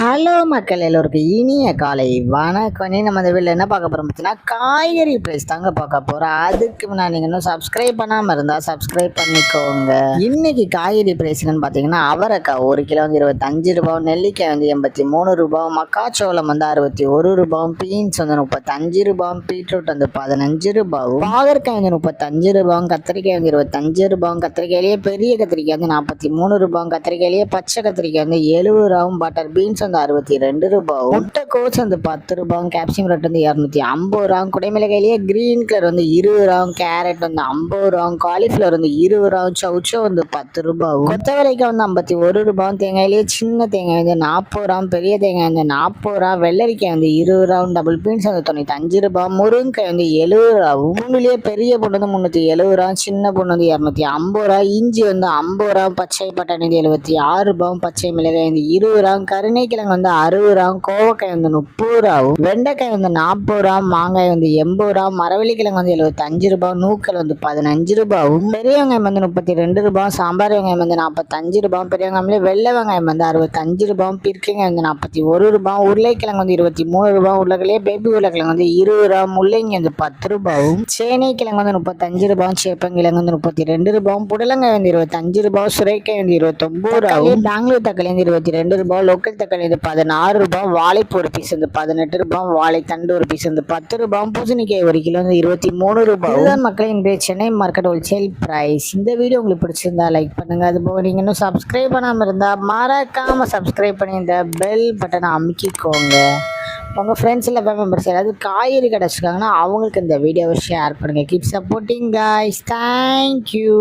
Hello மக்கள் எல்லோருக்கும் இனிய காலை வணக்கம். நம்ம இந்த வீட்டில் என்ன பார்க்க போகிறோம் பார்த்தீங்கன்னா காய்கறி ப்ரைஸ் தாங்க பார்க்க போகிறோம் அதுக்கு முன்னாடி நீங்கள் இன்னும் சப்ஸ்கிரைப் பண்ணாமல் இருந்தால் சப்ஸ்கிரைப் பண்ணிக்கோங்க. இன்னைக்கு காய்கறி ப்ரைஸ் என்னன்னு பார்த்தீங்கன்னா அவரைக்காய் ஒரு கிலோ வந்து இருபத்தஞ்சு ரூபாய் நெல்லிக்காய் வந்து எண்பத்தி மூணு ரூபாய் மக்காச்சோளம் வந்து அறுபத்தி ஒரு ரூபாய் பீன்ஸ் வந்து முப்பத்தஞ்சு ரூபாய் பீட்ரூட் வந்து பதினஞ்சு ரூபாய் பாகற்காய் வந்து முப்பத்தஞ்சு ரூபாய் கத்திரிக்காய் வந்து இருபத்தஞ்சு ரூபாய் கத்திரிக்காயிலேயே பெரிய கத்திரிக்காய் வந்து நாற்பத்தி மூணு ரூபாய் கத்திரிக்காயிலேயே பச்சை கத்திரிக்காய் வந்து எழுபது ரூபாய் பட்டர் பீன்ஸ் வந்து அறுபத்தி ரெண்டு ரூபாயும் முட்டைக்கோஸ் வந்து பத்து ரூபாயும் கேப்சியம் ரேட் வந்து இரநூத்தி ஐம்பது ரூபாயும் குடைமிளகாயிலேயே கிரீன் கலர் வந்து இருபது ரூபாயும் கேரட் வந்து ஐம்பது ரூபாயும் காலிஃப்ளவர் வந்து இருபது ரூபாயும் சவுச்சோ வந்து பத்து ரூபாயும் கொத்தவரைக்கு வந்து ஐம்பத்தி ஒரு ரூபாயும் தேங்காயிலேயே சின்ன தேங்காய் வந்து நாற்பது ரூபாயும் பெரிய தேங்காய் வந்து நாற்பது ரூபா வெள்ளரிக்காய் வந்து இருபது ரூபாயும் டபுள் பீன்ஸ் வந்து தொண்ணூற்றி அஞ்சு ரூபாய் முருங்கைக்காய் வந்து எழுபது ரூபா உண்மையிலேயே பெரிய பொண்ணு வந்து முந்நூற்றி எழுபது ரூபா சின்ன பொண்ணு வந்து இரநூத்தி ஐம்பது ரூபா இஞ்சி வந்து ஐம்பது ரூபா பச்சை பட்டாணி வந்து எழுபத்தி ஆறு ரூபாயும் பச்சை மிளகாய் வந்து இருபது ரூபா கருணைக்கிழங்கு வந்து அறுபது ரூபா கோவக்காய் வந்து முப்பது ரூபாவும் வெண்டைக்காய் வந்து நாற்பது ரூபா மாங்காய் வந்து எண்பது ரூபா மரவள்ளிக்கிழங்கு வந்து எழுபத்தஞ்சு ரூபாய் நூக்கல் வந்து பதினஞ்சு ரூபாவும் பெரிய வெங்காயம் வந்து முப்பத்தி ரெண்டு ரூபாய் சாம்பார் வெங்காயம் வந்து நாற்பத்தஞ்சு ரூபாய் பெரிய வெங்காயம்லேயே வெள்ளை வெங்காயம் வந்து அறுபத்தஞ்சு ரூபாய் பிற்கிழங்கு வந்து நாற்பத்தி ஒரு ரூபாய் உருளைக்கிழங்கு வந்து இருபத்தி மூணு ரூபாய் உருளைக்கிழே பேபி உருளைக்கிழங்கு வந்து இருபது ரூபா முள்ளங்கி வந்து பத்து ரூபாயும் சேனைக்கிழங்கு வந்து முப்பத்தஞ்சு ரூபாய் சேப்பங்கிழங்கு வந்து முப்பத்தி ரெண்டு ரூபாயும் புடலங்காய் வந்து இருபத்தஞ்சு ரூபாய் சுரைக்காய் வந்து இருபத்தொம்பது ரூபாயும் பெங்களூர் தக்காளி வந்து இருபத்தி ரெண்டு ரூபாய் லோக்கல் தக்காளி இது பதினாறு ரூபாய் வாழைப்பூ ஒரு பீஸ் வந்து பதினெட்டு ரூபாய் வாழைத்தண்டு ஒரு பீஸ் வந்து பத்து ரூபாய் பூசணிக்காய் ஒரு கிலோ வந்து இருபத்தி மூணு ரூபாய். இதுதான் மக்களே இன்றைய சென்னை மார்க்கெட் ஹோல்சேல் பிரைஸ் இந்த வீடியோ உங்களுக்கு பிடிச்சிருந்தா லைக் பண்ணுங்க. அது போக நீங்கள் இன்னும் சப்ஸ்கிரைப் பண்ணாமல் இருந்தால் மறக்காம சப்ஸ்கிரைப் பண்ணி இந்த பெல் பட்டனை அமுக்கிக்கோங்க. உங்கள் ஃப்ரெண்ட்ஸ் இல்லை மெம்பர்ஸ் யாராவது காய்கறி கிடச்சிருக்காங்கன்னா அவங்களுக்கு இந்த வீடியோவை ஷேர் பண்ணுங்கள் கீப் சப்போர்ட்டிங் காய்ஸ் தேங்க்யூ